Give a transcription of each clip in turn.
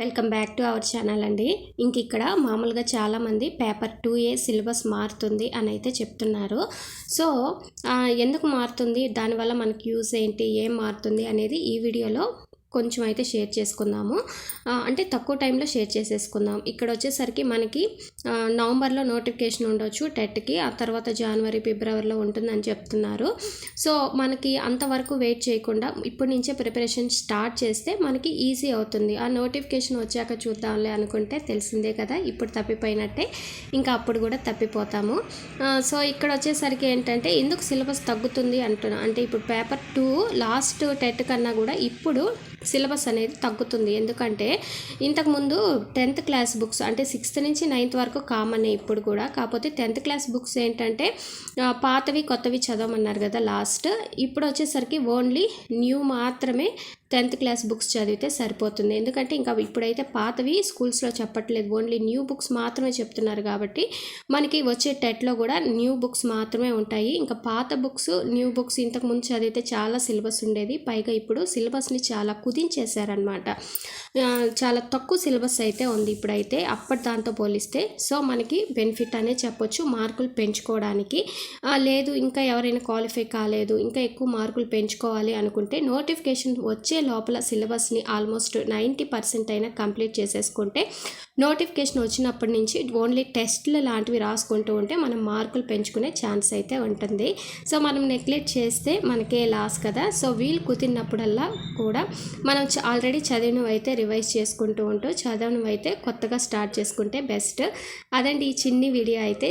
Welcome back to our channel అండి. ఇంక ఇక్కడ మామూలుగా చాలామంది పేపర్ టూ ఏ సిలబస్ మారుతుంది అని అయితే చెప్తున్నారు. సో ఎందుకు మారుతుంది? దానివల్ల మనకి యూస్ ఏంటి? ఏం మారుతుంది? అనేది ఈ వీడియోలో కొంచెం అయితే షేర్ చేసుకుందాము. అంటే తక్కువ టైంలో షేర్ చేసేసుకుందాం. ఇక్కడ వచ్చేసరికి మనకి నవంబర్లో నోటిఫికేషన్ ఉండొచ్చు టెట్కి ఆ తర్వాత జనవరి ఫిబ్రవరిలో ఉంటుందని చెప్తున్నారు. సో మనకి అంతవరకు వెయిట్ చేయకుండా ఇప్పటి నుంచే ప్రిపరేషన్ స్టార్ట్ చేస్తే మనకి ఈజీ అవుతుంది. ఆ నోటిఫికేషన్ వచ్చాక చూద్దాంలే అనుకుంటే తెలిసిందే కదా ఇప్పుడు తప్పిపోయినట్టే. ఇంకా అప్పుడు కూడా తప్పిపోతాము. సో ఇక్కడ వచ్చేసరికి ఏంటంటే ఎందుకు సిలబస్ తగ్గుతుంది అంటున్నా అంటే ఇప్పుడు పేపర్ టూ లాస్ట్ టెట్ కన్నా కూడా ఇప్పుడు సిలబస్ అనేది తగ్గుతుంది. ఎందుకంటే ఇంతకుముందు టెన్త్ క్లాస్ బుక్స్ అంటే సిక్స్త్ నుంచి నైన్త్ వరకు కామన్ ఇప్పుడు కూడా. కాకపోతే టెన్త్ క్లాస్ బుక్స్ ఏంటంటే పాతవి కొత్తవి చదవమన్నారు కదా లాస్ట్ ఇప్పుడు వచ్చేసరికి ఓన్లీ న్యూ మాత్రమే టెన్త్ క్లాస్ బుక్స్ చదివితే సరిపోతుంది. ఎందుకంటే ఇంకా ఇప్పుడైతే పాతవి స్కూల్స్లో చెప్పట్లేదు. ఓన్లీ న్యూ బుక్స్ మాత్రమే చెప్తున్నారు కాబట్టి మనకి వచ్చే టెట్లో కూడా న్యూ బుక్స్ మాత్రమే ఉంటాయి. ఇంకా పాత బుక్స్ న్యూ బుక్స్ ఇంతకుముందు చదివితే చాలా సిలబస్ ఉండేది. పైగా ఇప్పుడు సిలబస్ని చాలా కుదించేశారనమాట చాలా తక్కువ సిలబస్ అయితే ఉంది ఇప్పుడైతే. అప్పటి దాంతో పోలిస్తే సో మనకి బెనిఫిట్ అనే చెప్పొచ్చు. మార్కులు పెంచుకోవడానికి. లేదు ఇంకా ఎవరైనా క్వాలిఫై కాలేదు ఇంకా ఎక్కువ మార్కులు పెంచుకోవాలి అనుకుంటే నోటిఫికేషన్ వచ్చే వచ్చే లోపల సిలబస్ని ఆల్మోస్ట్ నైంటీ పర్సెంట్ అయినా కంప్లీట్ చేసేసుకుంటే నోటిఫికేషన్ వచ్చినప్పటి నుంచి ఓన్లీ టెస్ట్లు లాంటివి రాసుకుంటూ ఉంటే మనం మార్కులు పెంచుకునే ఛాన్స్ అయితే ఉంటుంది. సో మనం నెగ్లెక్ట్ చేస్తే మనకే లాస్ కదా. సో వీలు కుదిరినప్పుడల్లా కూడా మనం ఆల్రెడీ చదివినవైతే రివైజ్ చేసుకుంటూ ఉంటూ చదవనవైతే అయితే కొత్తగా స్టార్ట్ చేసుకుంటే బెస్ట్. అదండి ఈ చిన్ని వీడియో అయితే.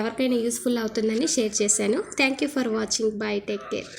ఎవరికైనా యూస్ఫుల్ అవుతుందని షేర్ చేశాను. Thank you for watching. Bye. Take care.